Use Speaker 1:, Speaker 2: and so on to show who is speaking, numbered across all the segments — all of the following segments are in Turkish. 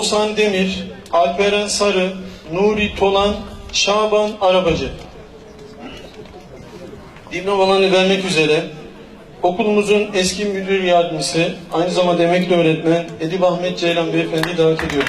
Speaker 1: Oğuzhan Demir, Alperen Sarı, Nuri Tolan, Şaban Arabacı. Diplomalarını vermek üzere okulumuzun eski müdür yardımcısı, aynı zamanda emekli öğretmen Edip Ahmet Ceylan Beyefendi'yi davet ediyorum.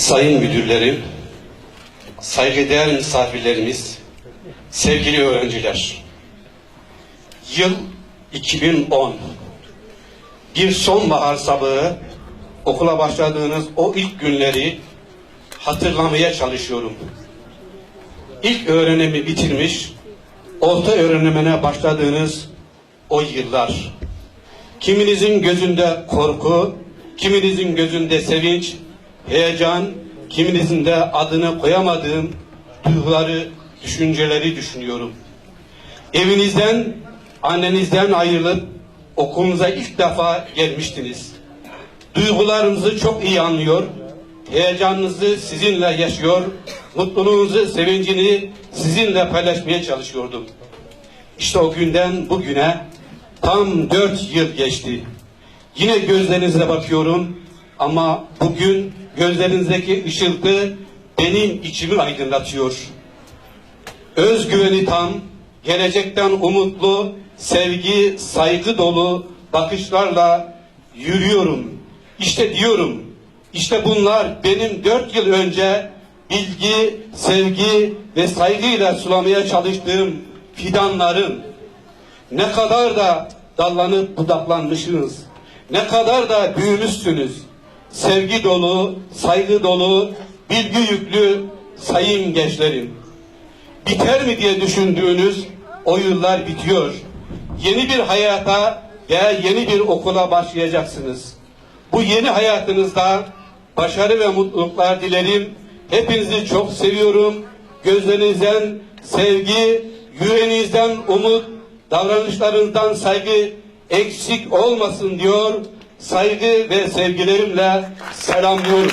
Speaker 2: Sayın müdürlerim, saygıdeğer misafirlerimiz, sevgili öğrenciler. Yıl 2010. Bir sonbahar sabahı okula başladığınız o ilk günleri hatırlamaya çalışıyorum. İlk öğrenimi bitirmiş, orta öğrenimine başladığınız o yıllar. Kiminizin gözünde korku, kiminizin gözünde sevinç, heyecan, kiminizin de adını koyamadığım duyguları, düşünceleri düşünüyorum. Evinizden, annenizden ayrılıp okulunuza ilk defa gelmiştiniz. Duygularınızı çok iyi anlıyor, heyecanınızı sizinle yaşıyor, mutluluğunuzu, sevincini sizinle paylaşmaya çalışıyordum. İşte o günden bugüne tam dört yıl geçti. Yine gözlerinizle bakıyorum ama bugün gözlerinizdeki ışıltı benim içimi aydınlatıyor. Özgüveni tam, gelecekten umutlu, sevgi, saygı dolu bakışlarla yürüyorum. İşte diyorum, işte bunlar benim dört yıl önce bilgi, sevgi ve saygıyla sulamaya çalıştığım fidanlarım. Ne kadar da dallanıp budaklanmışsınız. Ne kadar da büyümüşsünüz. Sevgi dolu, saygı dolu, bilgi yüklü sayın gençlerim. Biter mi diye düşündüğünüz o yıllar bitiyor. Yeni bir hayata ve yeni bir okula başlayacaksınız. Bu yeni hayatınızda başarı ve mutluluklar dilerim. Hepinizi çok seviyorum. Gözlerinizden sevgi, yüreğinizden umut, davranışlarınızdan saygı eksik olmasın diyor. Saygı ve sevgilerimle selamlıyorum.